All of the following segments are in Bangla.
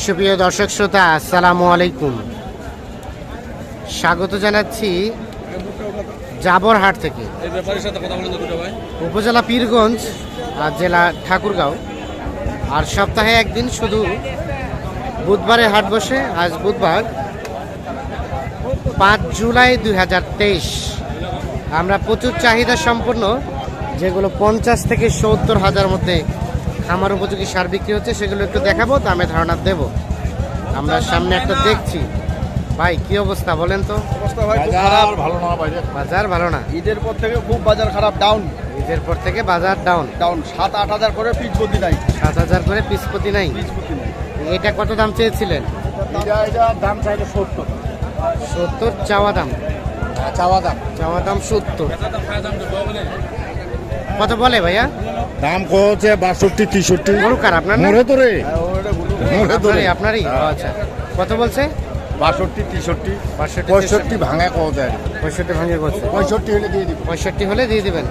সুপ্রিয় দর্শক শ্রোতা আসসালামু আলাইকুম। স্বাগত জানাচ্ছি জাবরহাট থেকে। উপজেলা পীরগঞ্জ আর জেলা ঠাকুরগাঁও। আর সপ্তাহে একদিন শুধু বুধবারে হাট বসে আজ বুধবার পাঁচ জুলাই দুই হাজার তেইশ। আমরা প্রচুর চাহিদা সম্পন্ন যেগুলো পঞ্চাশ থেকে সত্তর হাজার মধ্যে খামার উপযোগী সার বিক্রি হচ্ছে সেগুলো একটু দেখাবো দামে ধারণা দেব। আমরা সামনে একটা দেখছি। ভাই কি অবস্থা বলেন তো? অবস্থা ভাই খুব খারাপ। ভালো না ভাই বাজার ভালো না? ঈদের পর থেকে খুব বাজার খারাপ ডাউন ঈদের পর থেকে বাজার ডাউন ডাউন সাত আট হাজার করে পিচ গতি নাই। সাত হাজার করে পিসপতি নাই। নাই। এটা কত দাম চেয়েছিলেন? দাম চাইলে সত্তর। সত্তর চাওয়া দাম? চাওয়া দাম। চাওয়া দাম সত্তর। কত বলে ভাইয়া? দাম কচ্ছে বাষট্টি তেষট্টি। গরু কার? আপনার? মোড়ে তো রে। হ্যাঁ, মোড়ে তো রে। আপনারই আপনারই? আচ্ছা। কত বলছে? বাষট্টি তেষট্টি। পঁয়ষট্টি ভাঙা কত দেয় পঁয়ষট্টি ভাঙে বলছে পঁয়ষট্টি হলে দিয়ে দিব। পঁয়ষট্টি হলে দিয়ে দিবেন।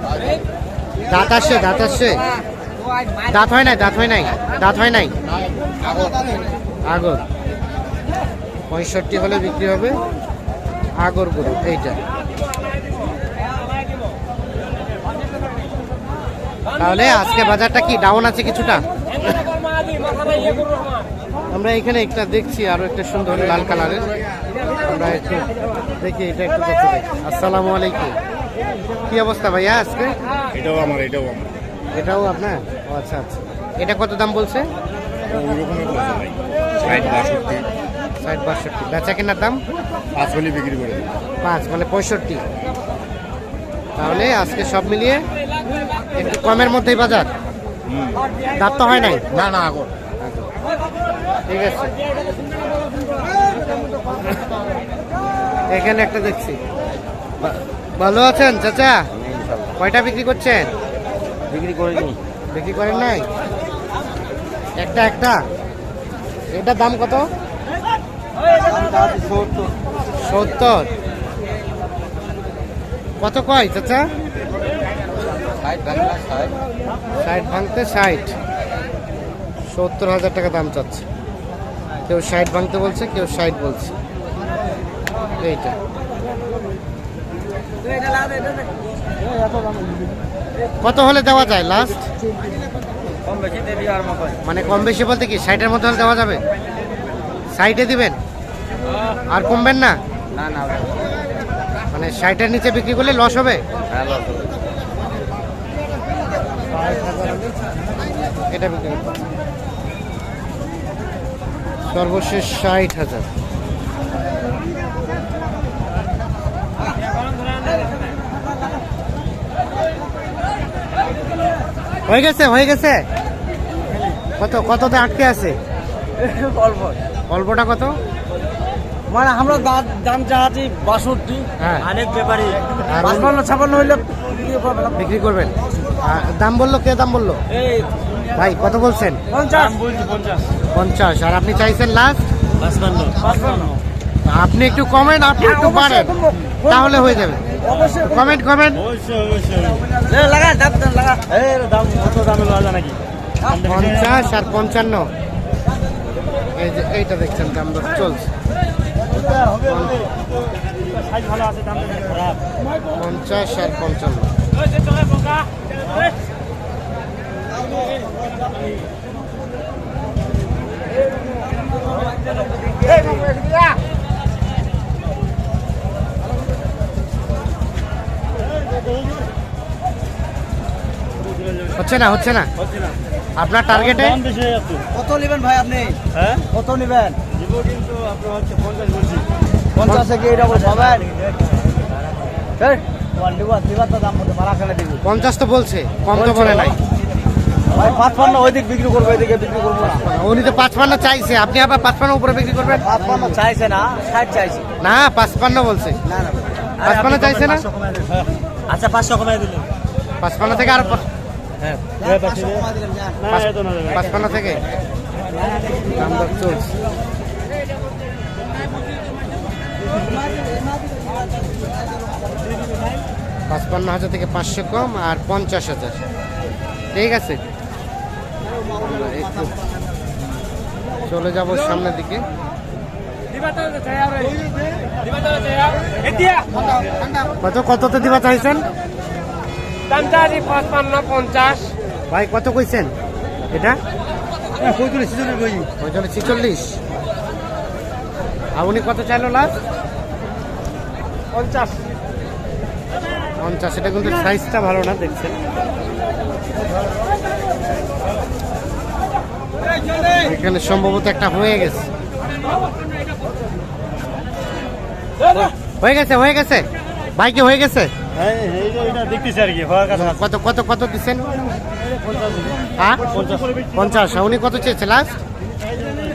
দাঁত আসছে দাঁত আসছে। দাঁত হয় নাই দাঁত হয় নাই। দাঁত হয় নাই? আগর। পঁয়ষট্টি হলে বিক্রি হবে আগর গরু এইটা। তাহলে আজকে বাজারটা কি ডাউন আছে কিছুটা? আমরা এখানে একটা দেখছি আরও একটা সুন্দর লাল কালারের। আমরা একটু দেখি এটা একটু দেখতে আসসালামু আলাইকুম। কি অবস্থা ভাইয়া আজকে? এটাও আমার এটাও আমার। এটাও আপনার? ও আচ্ছা আচ্ছা। এটা কত দাম বলছে? বলছে ষাট বাষট্টি। ষাট বেচা কেনার দাম? পাঁচ হলে বিক্রি করে পাঁচ মানে পঁয়ষট্টি। তাহলে আজকে সব মিলিয়ে একটু কমের মধ্যেই বাজার? দাঁত তো হয় নাই? না না আগর ঠিক আছে। এখানে একটা দেখছি। ভালো আছেন চাচা? কয়টা বিক্রি করছেন? বিক্রি করে দিই বিক্রি করেন নাই? একটা একটা। এটার দাম কত? সত্তর। কত কয় চাচা? ষাট ভাঙতে ষাট। সত্তর হাজার টাকা দাম চাচ্ছে। কেউ ষাট ভাঙতে বলছে কেউ ষাট বলছে। এইটা। কত হলে দেওয়া যায় লাস্ট মানে কম বেশি বলতে কি ষাটের মধ্যে হলে দেওয়া যাবে? সাইটে দিবেন? আর কমবেন না? না না। মানে ষাটের নিচে বিক্রি করলে লস হবে। এটা বিক্রি করতে সর্বশেষ ষাট হাজার। হয়ে গেছে হয়ে গেছে? কত কততে আটকে আছে? অল্প অল্পটা কত? মানে আমরা দাম চাচ্ছি বাষট্টি হ্যাঁ। অনেক ব্যাপারী। আর ছাপান্ন হইলে বিক্রি করবেন। দাম বলল কে দাম বলল? ভাই কত বলছেন? পঞ্চাশ। আর আপনি চাইছেন লাস্ট আপনি একটু কমেন্ট আপনি একটু পারেন তাহলে হয়ে যাবে। কমেন্ট কমেন্ট দাম দাম লাগা। এই দাম কত দামে লওয়া যায় নাকি? পঞ্চাশ আর পঞ্চান্ন। এই যে এইটা দেখছেন দাম দর চলছে। সাইজ ভালো আছে দাম খারাপ পঞ্চাশ আর পঞ্চান্ন। হচ্ছে না হচ্ছে না? আপনার টার্গেটে কত নেবেন ভাই আপনি? হ্যাঁ? কত নেবেন? কিন্তু আপনার হচ্ছে পঞ্চাশ বলছি। পঞ্চাশে কি এটা বলে পঞ্চাশ তো বলছে কম তো বলে নাই ভাই পাঁচ ওই দিক বিক্রি করব ওইদিকে বিক্রি করব না উনি তো পাঁচপান্ন চাইছে আপনি আবার পাঁচপান্ন উপরে বিক্রি করবেন পাঁচ পান্ন চাইছে না ষাট চাইছে না পাঁচপান্ন বলছে না না পাঁচপান্ন চাইছে না আচ্ছা পাঁচশো কমাই দিলেন পাঁচপান্ন থেকে আর হ্যাঁ না এত না দেবেন পাঁচপান্ন থেকে দাম চলছে পাঁচপান্ন হাজার থেকে পাঁচশো কম আর পঞ্চাশ হাজার। ঠিক আছে? চলে যাব সামনের দিকে। কত, কততে দিবা চাইছেন? ভাই, কত কইছেন? এটা? ওইখানে ছিচল্লিশ। আর উনি কত চাইলো লাস্ট? পঞ্চাশ। পঞ্চাশ এটা কিন্তু সাইজটা ভালো না দেখছেন। এখানে সম্ভবত একটা হয়ে গেছে। হয়ে গেছে হয়ে গেছে? বাইকে হয়ে গেছে? কত কত কত দিচ্ছেন? হ্যাঁ? পঞ্চাশ। উনি কত চেয়েছে লাস্ট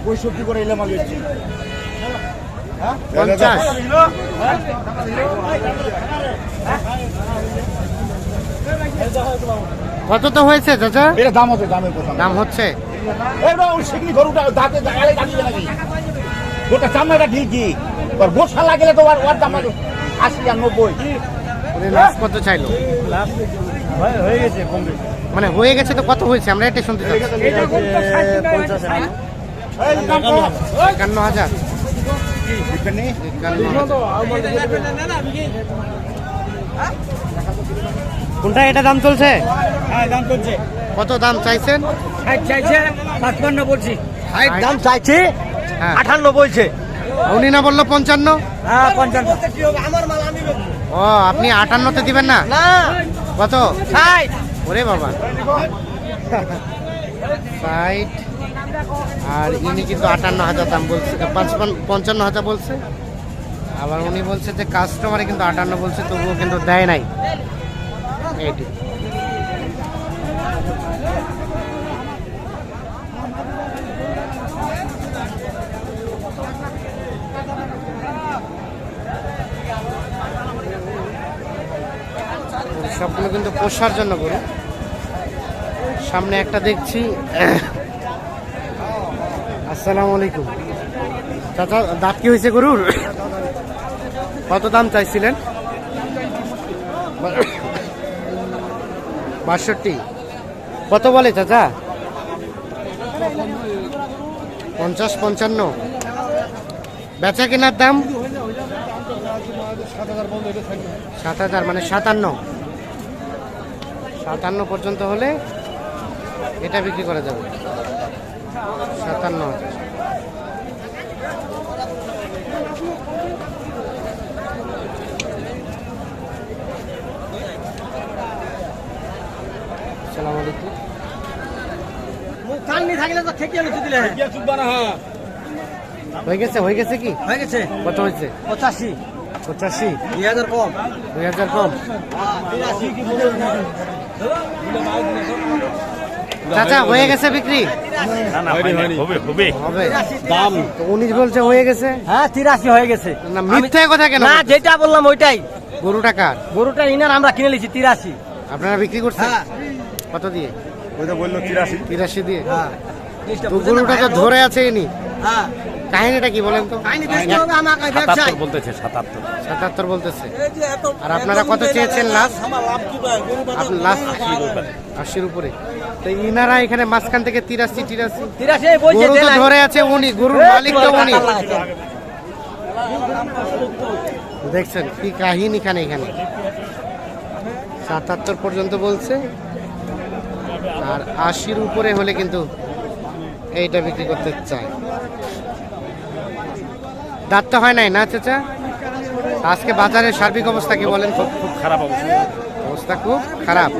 পঁয়ষট্টি করে এলাম পঞ্চাশ। কত তো হয়েছে চাচা? এটা দাম হচ্ছে দামের কথা দাম হচ্ছে? সেগুলি গরুটা দাঁতে গালে দাঁড়িয়ে নাকি? গোটা চামড়াটা ঠিকই আর গোসা লাগলে তো আর ওর দাম আশি আর নব্বই। লাস্ট কত চাইলো? হয়ে গেছে মানে হয়ে গেছে তো কত হয়েছে? আমরা এটা শুনতে চাচ্ছি। দাম কম। একান্ন হাজার। এখানে কোনটা এটা দাম চলছে? হ্যাঁ দাম করছে কত দাম চাইছেন? ষাট চাইছে পাঁচপান্ন বলছি। ষাট দাম চাইছে? হ্যাঁ। আঠান্ন বলছে। উনি না বলল পঞ্চান্ন? হ্যাঁ পঞ্চান্ন। ও আপনি আটান্নতে দিবেন না? না। কত? ষাট। ওরে বাবা। ষাট আর ইনি কিন্তু আটান্ন হাজার দাম বলছে পঞ্চান্ন হাজার বলছে। আবার উনি বলছে যে কাস্টমারে কিন্তু আটান্ন বলছে, তবুও কিন্তু দেয় নাই। এইটি। সবগুলো কিন্তু পোষার জন্য গরু। সামনে একটা দেখছি। আসসালামু আলাইকুম। চাচা, দাঁত কি হয়েছে গরুর? কত দাম চাইছিলেন? বাষট্টি। কত বলে চাচা? পঞ্চাশ পঞ্চান্ন। বেচা কেনার দাম? সাত হাজার মানে সাতান্ন। সাতান্ন পর্যন্ত হলে এটা বিক্রি করা যাবে। সাতান্ন হাজার। আলাইকুম। থাকলে তো দিলে হয়ে গেছে হয়ে গেছে কি? হয়ে গেছে। কত হয়েছে? পঁচাশি। পঁচাশি। দুই হাজার কম। দুই হাজার কম। চাচা হয়ে গেছে বিক্রি? হবে হবে। হবে। দাম। উনিশ বলছে হয়ে গেছে? হ্যাঁ তিরাশি হয়ে গেছে। না মিথ্যে কথা কেন না যেটা বললাম ওইটাই। গরু টাকার গরুটা ইনার আমরা কিনে নিয়েছি তিরাশি। আপনারা বিক্রি করছেন? হ্যাঁ। কত দিয়ে? ওইটা বলল তিরাশি। তিরাশি দিয়ে? হ্যাঁ। তো গরুটা তো ধরে আছে ইনি। হ্যাঁ। কাহিনীটা কি বলেন তো? বলতেছে সাতাত্তর। সাতাত্তর বলতেছে। আর আপনারা কত চেয়েছেন লাস্ট লাস্ট আশির উপরে। তো ইনারা এখানে মাঝখান থেকে তিরাশি তিরাশি। তিরাশি গরু তো ধরে আছে উনি গরুর মালিক তো উনি। দেখছেন কি কাহিনী খানে এখানে। সাতাত্তর পর্যন্ত বলছে। আর আশির উপরে হলে কিন্তু এইটা বিক্রি করতে চায়। দাঁত তো হয় নাই না চাচা? আজকে বাজারের সার্বিক অবস্থা কি বলেন? খুব খুব খারাপ অবস্থা। অবস্থা খুব খারাপ।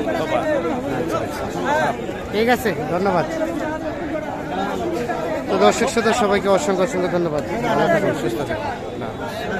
ঠিক আছে ধন্যবাদ তো দর্শক সাথে সবাইকে অসংখ্য অসংখ্য ধন্যবাদ সুস্থ থাকুন।